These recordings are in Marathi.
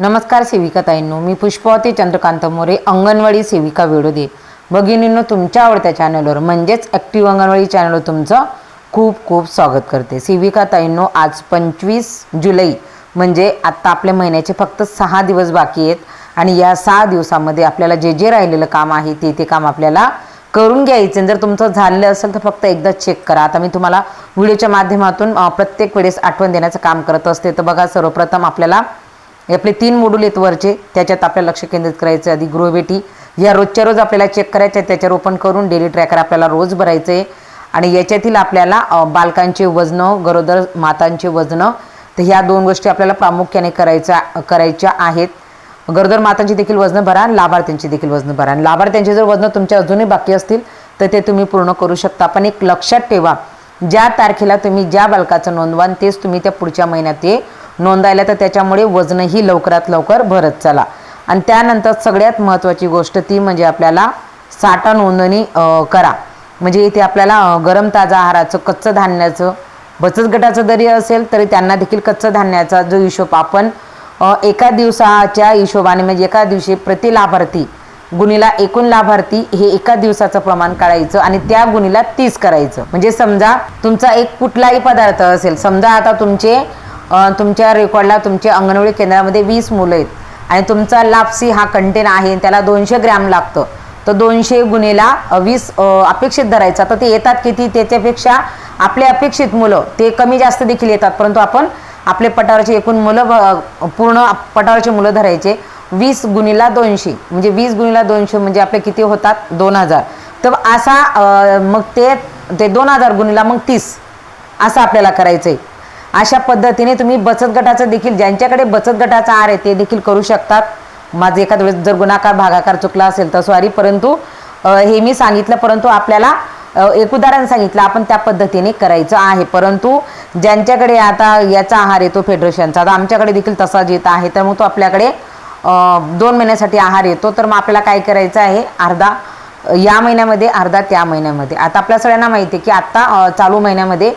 नमस्कार सेविका ताईंनो मी पुष्पावती चंद्रकांत मोरे अंगणवाडी सेविका व्हिडिओ दे भगिनींनो तुमच्या आवडत्या चॅनलवर म्हणजेच ॲक्टिव्ह अंगणवाडी चॅनलवर तुमचं खूप खूप स्वागत करते. सेविका ताईंनो आज पंचवीस जुलै म्हणजे आत्ता आपल्या महिन्याचे फक्त सहा दिवस बाकी आहेत आणि या सहा दिवसामध्ये आपल्याला जे जे राहिलेलं काम आहे ते ते काम आपल्याला करून घ्यायचं. जर तुमचं झालेलं असेल तर फक्त एकदा चेक करा. आता मी तुम्हाला व्हिडिओच्या माध्यमातून प्रत्येक वेळेस आठवण देण्याचं काम करत असते. तर बघा सर्वप्रथम आपल्याला आपले तीन मोडूल आहेत वरचे. त्याच्यात आपल्याला लक्ष केंद्रित करायचं आहे. आधी गृहभेटी या रोजच्या रोज आपल्याला चेक करायचं आहे. त्याच्यावर ओपन करून डेली ट्रॅकर आपल्याला रोज भरायचं आहे. आणि याच्यातील आपल्याला बालकांचे वजनं गरोदर मातांचे वजनं तर ह्या दोन गोष्टी आपल्याला प्रामुख्याने करायच्या करायच्या आहेत. गरोदर मातांची देखील वजनं भरा आणि लाभार्थ्यांची देखील वजनं भरा. आणि लाभार्थ्यांची जर वजनं तुमच्या अजूनही बाकी असतील तर ते तुम्ही पूर्ण करू शकता. पण एक लक्षात ठेवा ज्या तारखेला तुम्ही ज्या बालकाचं नोंदवान तेच तुम्ही त्या पुढच्या महिन्यात ते नोंदायला तर त्याच्यामुळे वजनही लवकरात लवकर भरत चला. आणि त्यानंतर सगळ्यात महत्त्वाची गोष्ट ती म्हणजे आपल्याला साठा नोंदणी करा. म्हणजे इथे आपल्याला गरम ताजा आहाराचं कच्चं धान्याचं बचत गटाचं जरी असेल तरी त्यांना देखील कच्चं धान्याचा जो हिशोब आपण एका दिवसाच्या हिशोबाने म्हणजे एका दिवशी प्रति लाभार्थी गुणीला एकूण लाभार्थी हे एका दिवसाचं प्रमाण काढायचं आणि त्या गुणीला तीस करायचं. म्हणजे समजा तुमचा एक कुठलाही पदार्थ असेल समजा आता तुमचे तुमच्या रेकॉर्डला तुमच्या अंगणवाडी केंद्रामध्ये वीस मुलं आहेत. आणि तुमचा लापसी हा कंटेन आहे त्याला दोनशे ग्रॅम लागतं. तर दोनशे गुन्हेला वीस अपेक्षित धरायचा. तर ते येतात किती? त्याच्यापेक्षा आपले अपेक्षित मुलं ते कमी जास्त देखील येतात. परंतु आपण आपले पटावरचे एकूण मुलं ब- पूर्ण पटावरचे मुलं धरायचे. वीस गुणीला दोनशे. म्हणजे वीस गुणीला दोनशे म्हणजे आपले किती होतात? दोन हजार. तर असा मग ते ते दोन हजार गुणीला मग तीस. असं आपल्याला करायचं आहे अशा पद्धतीने तुम्ही बचत गटाचं देखील ज्यांच्याकडे बचत गटाचा आर आहे ते देखील करू शकतात. माझं एखाद वेळेस जर गुणाकार भागाकार चुकला असेल तर सॉरी परंतु हे मी सांगितलं परंतु आपल्याला एक उदाहरण सांगितलं आपण त्या पद्धतीने करायचं आहे. परंतु ज्यांच्याकडे आता याचा आहार येतो फेडरेशनचा आता आमच्याकडे देखील तसाच येत आहे तर मग तो आपल्याकडे दोन महिन्यासाठी आहार येतो तर मग आपल्याला काय करायचं आहे? अर्धा या महिन्यामध्ये अर्धा त्या महिन्यामध्ये. आता आपल्या सगळ्यांना माहिती आहे की आत्ता चालू महिन्यामध्ये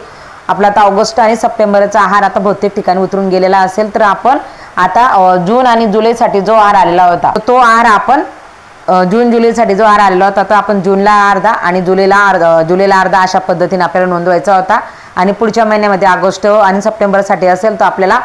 आपला आता ऑगस्ट आणि सप्टेंबरचा आहार आता बहुतेक ठिकाणी उतरून गेलेला असेल तर आपण आता जून आणि जुलैसाठी जो आहार आलेला होता तो आहार आपण जून जुलैसाठी जो आहार आलेला होता तर आपण जूनला अर्धा आणि जुलैला अर्धा जुलैला अर्धा अशा पद्धतीने आपल्याला नोंदवायचा होता. आणि पुढच्या महिन्यामध्ये ऑगस्ट आणि सप्टेंबरसाठी असेल तर आपल्याला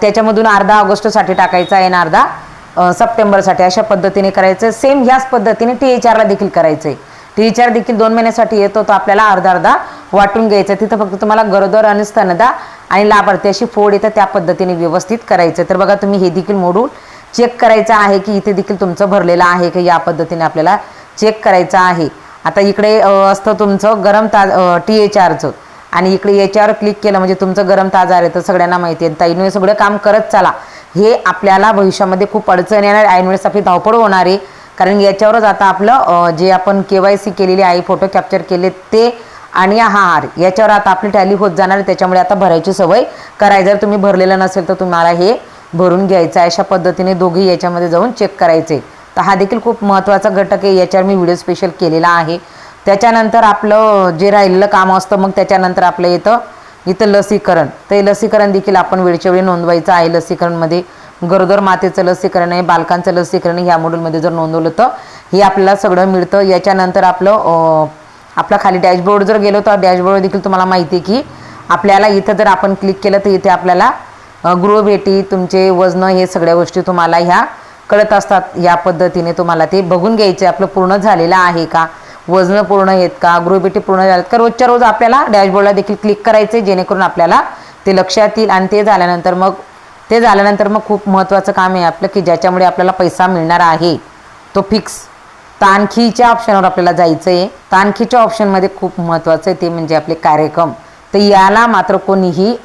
त्याच्यामधून अर्धा ऑगस्टसाठी टाकायचा आहे आणि अर्धा सप्टेंबरसाठी अशा पद्धतीने करायचं. सेम ह्याच पद्धतीने टी एच आरला देखील करायचं आहे टीचर आर देखील दोन महिन्यासाठी येतो तो आपल्याला अर्धा अर्धा वाटून घ्यायचं. तिथं फक्त तुम्हाला गरोदर आणि स्तनदा आणि लाभार्थी अशी फोड येतं त्या पद्धतीने व्यवस्थित करायचं. तर बघा तुम्ही हे देखील मोडून चेक करायचं आहे की इथे देखील तुमचं भरलेलं आहे की? या पद्धतीने आपल्याला चेक करायचं आहे. आता इकडे असतं तुमचं गरम ताज टी एच आरचं आणि इकडे याच्यावर क्लिक केलं म्हणजे तुमचं गरम ताजा आहे तर सगळ्यांना माहिती आहे. ताईनं सगळं काम करत चला. हे आपल्याला भविष्यामध्ये खूप अडचण येणार ऐन वेळेस आपली धावपळ होणार आहे. कारण याच्यावरच आता आपलं जे आपण के वाय सी केलेली आहे फोटो कॅप्चर केले ते आणि हा हार याच्यावर आता आपली टॅली होत जाणार आहे त्याच्यामुळे आता भरायची सवय. कराय जर तुम्ही भरलेलं नसेल तर तुम्हाला हे भरून घ्यायचं आहे. अशा पद्धतीने दोघे याच्यामध्ये जाऊन चेक करायचे. तर हा देखील खूप महत्त्वाचा घटक आहे. याच्यावर मी व्हिडिओ स्पेशल केलेला आहे. त्याच्यानंतर आपलं जे राहिलेलं काम असतं मग त्याच्यानंतर आपलं येतं इथं लसीकरण. तर हे लसीकरण देखील आपण वेळच्या वेळी नोंदवायचं आहे. लसीकरणमध्ये गरोदर मातेचं लसीकरण आहे बालकांचं लसीकरण ह्या मॉड्यूलमध्ये जर नोंदवलं तर हे आपल्याला सगळं मिळतं. याच्यानंतर आपलं आपला खाली डॅशबोर्ड जर गेलो तर डॅशबोर्ड देखील तुम्हाला माहिती आहे की आपल्याला इथं जर आपण क्लिक केलं तर इथे आपल्याला गृहभेटी तुमचे वजनं हे सगळ्या गोष्टी तुम्हाला ह्या कळत असतात. या पद्धतीने तुम्हाला ते बघून घ्यायचे. आपलं पूर्ण झालेलं आहे का? वजनं पूर्ण आहेत का? गृहभेटी पूर्ण झाल्यात का? रोजच्या रोज आपल्याला डॅशबोर्डला देखील क्लिक करायचे जेणेकरून आपल्याला ते लक्षात येईल. आणि ते झाल्यानंतर मग ते झाल्यानंतर मग खूप महत्त्वाचं काम आहे आपलं की ज्याच्यामुळे आपल्याला पैसा मिळणार आहे तो फिक्स तानखीच्या ऑप्शनवर आपल्याला जायचं आहे तानखीच्या ऑप्शनमध्ये खूप महत्त्वाचं आहे ते म्हणजे आपले कार्यक्रम. तर याला मात्र कोणीही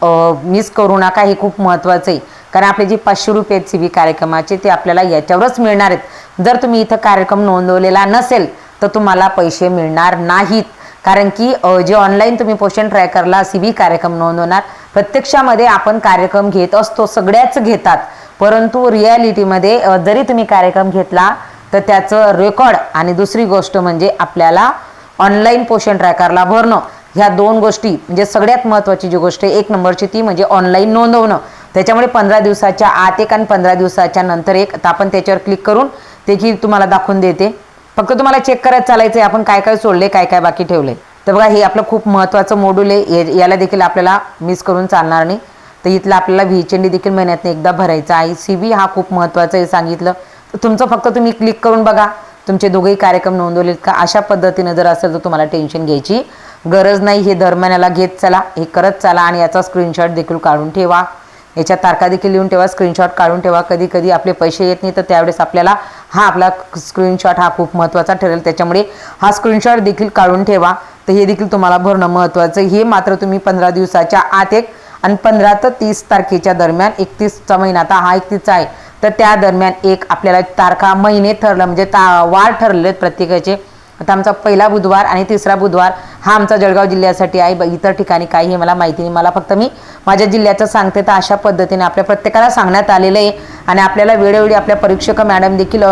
मिस करू नका हे खूप महत्त्वाचं आहे. कारण आपले जे पाचशे रुपये आहेत सी बी कार्यक्रमाचे ते आपल्याला याच्यावरच मिळणार आहेत. जर तुम्ही इथं कार्यक्रम नोंदवलेला नसेल तर तुम्हाला पैसे मिळणार नाहीत. कारण की जे ऑनलाईन तुम्ही पोषण ट्रॅकरला सी व्ही कार्यक्रम नोंदवणार प्रत्यक्षामध्ये आपण कार्यक्रम घेत असतो सगळ्याच घेतात. परंतु रियालिटीमध्ये जरी तुम्ही कार्यक्रम घेतला तर त्याचं रेकॉर्ड आणि दुसरी गोष्ट म्हणजे आपल्याला ऑनलाईन पोषण ट्रॅकरला भरणं. ह्या दोन गोष्टी म्हणजे सगळ्यात महत्त्वाची जी गोष्ट आहे एक नंबरची ती म्हणजे ऑनलाईन नोंदवणं. त्याच्यामुळे पंधरा दिवसाच्या आत एक आणि पंधरा दिवसाच्या नंतर एक. तर आपण त्याच्यावर क्लिक करून देखील तुम्हाला दाखवून देते. फक्त तुम्हाला चेक करत चालायचं आहे आपण काय काय सोडले काय काय बाकी ठेवले. तर बघा हे आपलं खूप महत्त्वाचं मोडूल आहे. याला देखील आपल्याला मिस करून चालणार नाही. तर इथलं आपल्याला व्हीचेंडी देखील महिन्यातनं एकदा भरायचा आहे. सी बी हा खूप महत्त्वाचा आहे सांगितलं. तर तुमचं फक्त तुम्ही क्लिक करून बघा. तुमचे दोघेही कार्यक्रम नोंदवलेत का? अशा पद्धतीनं जर असेल तर तुम्हाला टेन्शन घ्यायची गरज नाही. हे दर महिन्याला घेत चला हे करत चला आणि याचा स्क्रीनशॉट देखील काढून ठेवा. याच्या तारखा देखील लिहून ठेवा स्क्रीनशॉट काढून ठेवा. कधी कधी आपले पैसे येत नाही तर त्यावेळेस आपल्याला हा आपला स्क्रीनशॉट हा खूप महत्त्वाचा ठरेल. त्याच्यामुळे हा स्क्रीनशॉट देखील काढून ठेवा. तर हे देखील तुम्हाला भरणं महत्त्वाचं. हे मात्र तुम्ही पंधरा दिवसाच्या आत एक आणि पंधरा ते तीस तारखेच्या दरम्यान एकतीसचा महिना आता हा एकतीसचा आहे. तर त्या दरम्यान एक आपल्याला तारखा महिने ठरलं म्हणजे ता वार ठरले प्रत्येकाचे. आता आमचा पहिला बुधवार आणि तिसरा बुधवार हा आमचा जळगाव जिल्ह्यासाठी आहे. ब- इतर ठिकाणी काही हे मला माहिती नाही. मला फक्त मी माझ्या जिल्ह्याचं सांगते. तर अशा पद्धतीने आपल्या प्रत्येकाला सांगण्यात आलेलं आहे. आणि आपल्याला वेळोवेळी आपल्या परीक्षक मॅडम देखील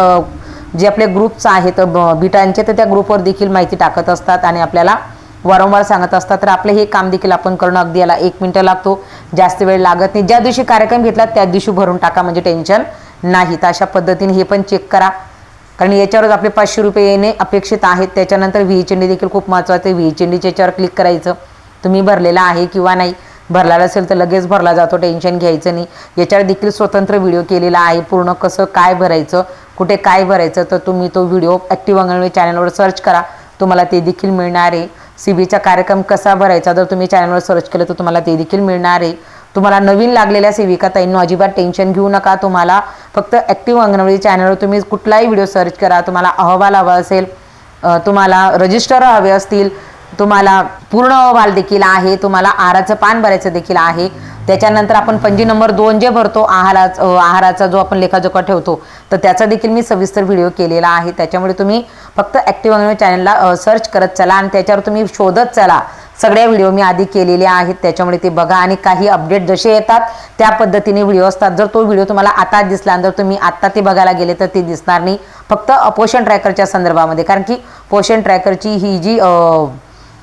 जे आपले ग्रुप्स आहेत ब- बिटांचे तर त्या ग्रुपवर देखील माहिती टाकत असतात आणि आपल्याला वारंवार सांगत असतात. तर आपलं हे काम देखील आपण करणं अगदी याला एक मिनटं लागतो. जास्त वेळ लागत नाही. ज्या दिवशी कार्यक्रम घेतला त्या दिवशी भरून टाका. म्हणजे टेन्शन नाही. तर अशा पद्धतीने हे पण चेक करा. कारण याच्यावरच आपले पाचशे रुपये येणे अपेक्षित आहेत त्याच्यानंतर व्ही देखील खूप महत्त्वाचं आहे. व्ही याच्यावर क्लिक करायचं. तुम्ही भरलेला आहे किंवा नाही. भरला असेल तर लगेच भरला जातो. टेन्शन घ्यायचं नाही. याच्यावर देखील स्वतंत्र व्हिडिओ केलेला आहे. पूर्ण कसं काय भरायचं कुठे काय भरायचं तर तुम्ही तो व्हिडिओ ॲक्टिव्ह अंगणवाडी चॅनलवर सर्च करा. तुम्हाला ते देखील मिळणार आहे. सी बीचा कार्यक्रम कसा भरायचा जर तुम्ही चॅनलवर सर्च केलं तर तुम्हाला ते देखील मिळणार आहे. तुम्हाला नवीन लागलेल्या सेविका ताईंनो अजिबात टेन्शन घेऊ नका. तुम्हाला फक्त ॲक्टिव्ह अंगणवाडी चॅनलवर तुम्ही कुठलाही व्हिडिओ सर्च करा. तुम्हाला अहवाल हवा असेल तुम्हाला रजिस्टर हवे असतील तुम्हाला पूर्ण अहवाल देखील आहे तुम्हाला आहाराचं पान भरायचं देखील आहे. त्याच्यानंतर आपण पंजी नंबर दोन जे भरतो आहाराचा आहाराचा जो आपण लेखाजोखा ठेवतो तर त्याचा देखील मी सविस्तर व्हिडिओ केलेला आहे. त्याच्यामुळे तुम्ही फक्त ॲक्टिव्ह अंगणवाडी चॅनलला सर्च करत चला आणि त्याच्यावर तुम्ही शोधत चला. सगळ्या व्हिडिओ मी आधी केलेले आहेत त्याच्यामुळे ते बघा आणि काही अपडेट जसे येतात त्या पद्धतीने व्हिडिओ असतात. जर तो व्हिडिओ तुम्हाला आता दिसला जर तुम्ही आत्ता ते बघायला गेले तर ते दिसणार नाही. फक्त पोषण ट्रॅकरच्या संदर्भामध्ये. कारण की पोषण ट्रॅकरची ही जी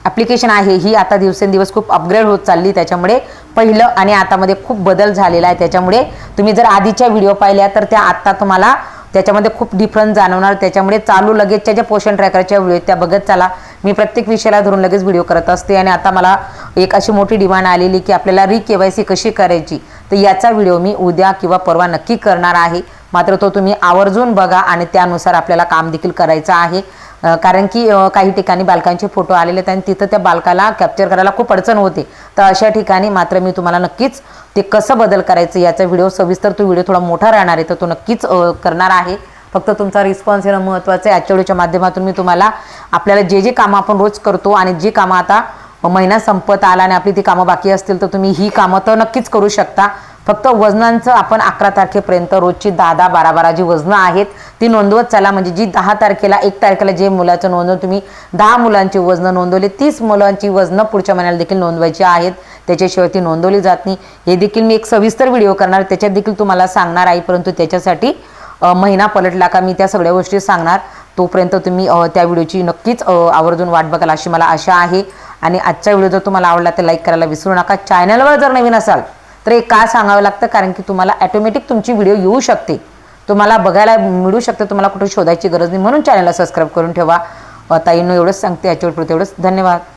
ॲप्लिकेशन आहे ही आता दिवसेंदिवस खूप अपग्रेड होत चालली. त्याच्यामुळे पहिलं आणि आतामध्ये खूप बदल झालेला आहे. त्याच्यामुळे तुम्ही जर आधीच्या व्हिडिओ पाहिल्या तर त्या आत्ता तुम्हाला त्याच्यामध्ये खूप डिफरन्स जाणवणार. त्याच्यामुळे चालू लगेचच्या ज्या पोषण ट्रॅकरच्या व्हिडिओ त्या बघत चला. मी प्रत्येक विषयाला धरून लगेच व्हिडिओ करत असते आणि आता मला एक अशी मोठी डिमांड आलेली की आपल्याला री के वाय सी कशी करायची? तर याचा व्हिडिओ मी उद्या किंवा परवा नक्की करणार आहे. मात्र तो तुम्ही आवर्जून बघा आणि त्यानुसार आपल्याला काम देखील करायचं आहे. कारण की काही ठिकाणी बालकांचे फोटो आलेले आहेत आणि तिथं त्या बालकाला कॅप्चर करायला खूप अडचण होते. तर अशा ठिकाणी मात्र मी तुम्हाला नक्कीच ते कसं बदल करायचं याचा व्हिडिओ सविस्तर तो व्हिडिओ थोडा मोठा राहणार आहे तर तो नक्कीच करणार आहे. फक्त तुमचा रिस्पॉन्स येणं महत्त्वाचं आहे. आजच्या व्हिडिओच्या माध्यमातून मी तुम्हाला आपल्याला जे जे कामं आपण रोज करतो आणि जी कामं आता महिना संपत आला आणि आपली ती कामं बाकी असतील तर तुम्ही ही कामं तर नक्कीच करू शकता. फक्त वजनांचं आपण अकरा तारखेपर्यंत रोजची दहा दहा बारा बारा जी वजनं आहेत ती नोंदवत चला. म्हणजे जी दहा तारखेला एक तारखेला जे मुलाचं नोंदवून तुम्ही दहा मुलांची वजनं नोंदवली तीस मुलांची वजनं पुढच्या महिन्याला देखील नोंदवायची आहेत. त्याच्याशिवाय ती नोंदवली जात नाही. हे देखील मी एक सविस्तर व्हिडिओ करणार त्याच्यात देखील तुम्हाला सांगणार आहे. परंतु त्याच्यासाठी महिना पलटला का मी त्या सगळ्या गोष्टी सांगणार. तोपर्यंत तुम्ही त्या व्हिडिओची नक्कीच आवर्जून वाट बघाल अशी मला आशा आहे. आणि आजचा व्हिडिओ जर तुम्हाला आवडला तर लाईक करायला विसरू नका. चॅनलवर जर नवीन असाल तर हे का सांगावं लागतं. कारण की तुम्हाला ॲटोमॅटिक तुमची व्हिडिओ येऊ शकते. तुम्हाला बघायला मिळू शकते. तुम्हाला कुठे शोधायची गरज नाही. म्हणून चॅनलला सबस्क्राईब करून ठेवा. अ, ताईंनो एवढंच सांगते. याच्यावर पुढे एवढंच. धन्यवाद.